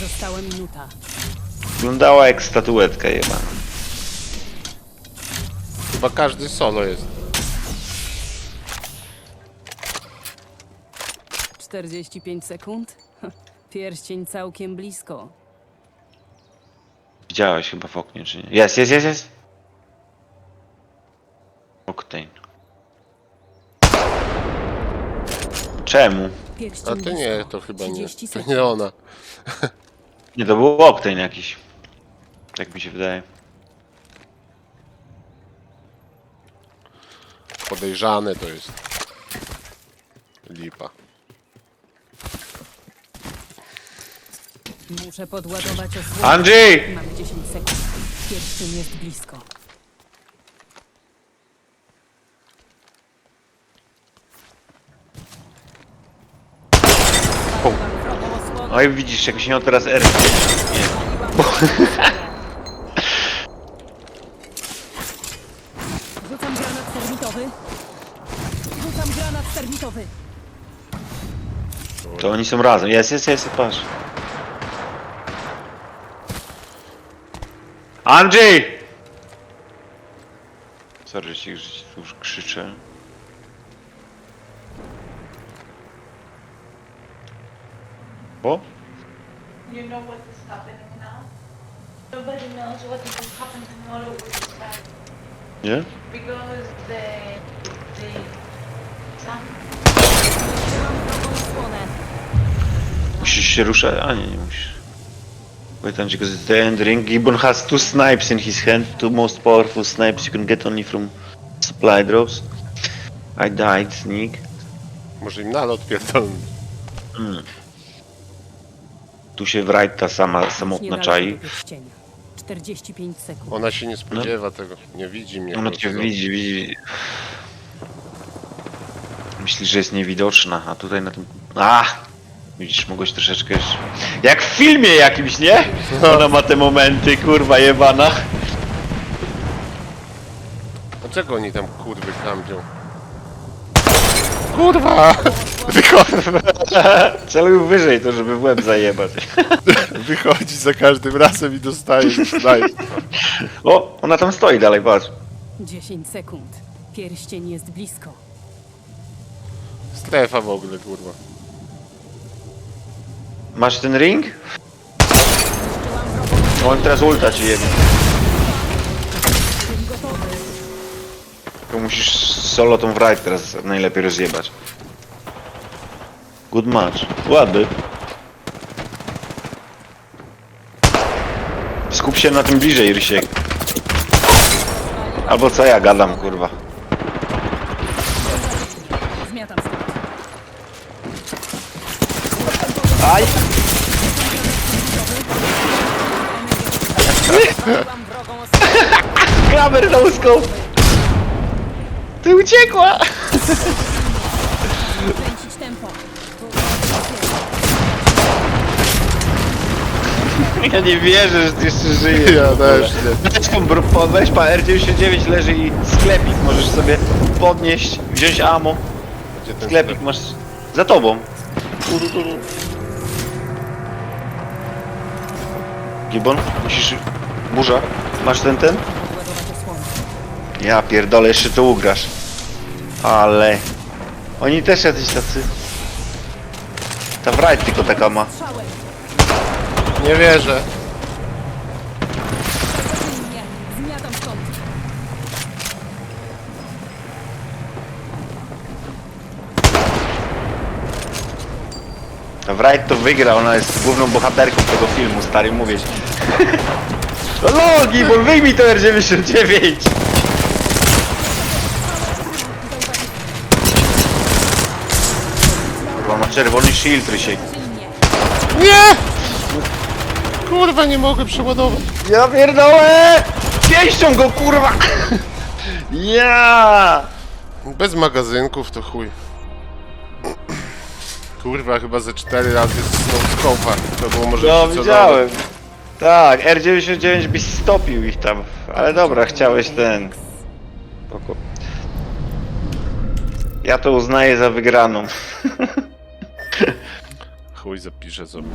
Została minuta. Wyglądała jak statuetka jeba. Chyba każdy solo jest. 45 sekund? Pierścień całkiem blisko. Widziałeś chyba w oknie, czy nie? Jest, jest, jest, jest! Octane. Czemu? Pierścień A to nie, blisko. to chyba nie. 30 To sekund. nie ona. Nie, to był Octane jakiś. Tak mi się wydaje. Podejrzane to jest. Lipa. Muszę podładować osłonę. Andrzej! Mamy 10 sekund. Pierścień jest blisko. Oj, widzisz, jak się miał teraz R. Rzucam granat termitowy. Rzucam granat termitowy. To oni są razem. Jest, jest, jest, patrz. Andrzej! Sorry, że ci już krzyczę. O? You know what is happening now? Nobody knows what is happening tomorrow with this guy. Nie? Because the the. Musisz się ruszać? A nie, nie musisz. Wait until because the end ring. Gibbon has two snipes in his hand. Two most powerful snipes you can get only from supply drops. I died, sneak. Może im nalot pierdolny. Tu się Wright ta sama samotna czai. do pierścienia. 45 sekund. Ona się nie spodziewa tego. Nie widzi mnie. Ona po cię prostu. widzi, widzi. Myśli, że jest niewidoczna, a tutaj na tym... A! Widzisz, mogłeś troszeczkę jeszcze... Jak w filmie jakimś, nie? Ona ma te momenty, kurwa jebana. Dlaczego oni tam kurwy kampią? Kurwa! Wychodzi, Celuj wyżej to, żeby w łeb zajebać. wychodzi za każdym razem i dostaje snipe. O, ona tam stoi dalej, patrz. 10 sekund. Pierścień jest blisko. Strefa w ogóle, kurwa. Masz ten ring? On teraz ulta ci jebie. Musisz solo tą Wright teraz najlepiej rozjebać. Good match. Ładny. Skup się na tym bliżej, Rysiek. Albo co ja gadam, kurwa. Zmiatam stąd. Aj! Kramer na łuską! Ty uciekła! Kręcić tempo. Ja nie wierzę, że ty jeszcze żyjesz. Ja też nie. Weź tą bro- po- weź pa R99 leży i sklepik możesz sobie podnieść, wziąć ammo. Gdzie ten Sklepik masz za tobą. Gibbon, musisz... Burza, masz ten ten? Ja pierdolę, jeszcze to ugrasz. Ale... Oni też jacyś tacy... Ta Wright tylko taka ma. Nie wierzę. Nie. Zmiatam stąd. Ta Wright to wygra, ona jest główną bohaterką tego filmu, stary, mówię ci. No logi, bo wyjmij to R99! Kurwa, ma czerwony shield, Rysiek. Nie! Kurwa, nie mogę przeładować. Ja pierdolę! Pięścią go, kurwa! Ja! Bez magazynków to chuj. Kurwa, chyba ze cztery razy z scope'a. To było może No, widziałem. Tak, R99 byś stopił ich tam. Ale dobra, chciałeś ten. Spoko. Ja to uznaję za wygraną. chuj zapiszę sobie.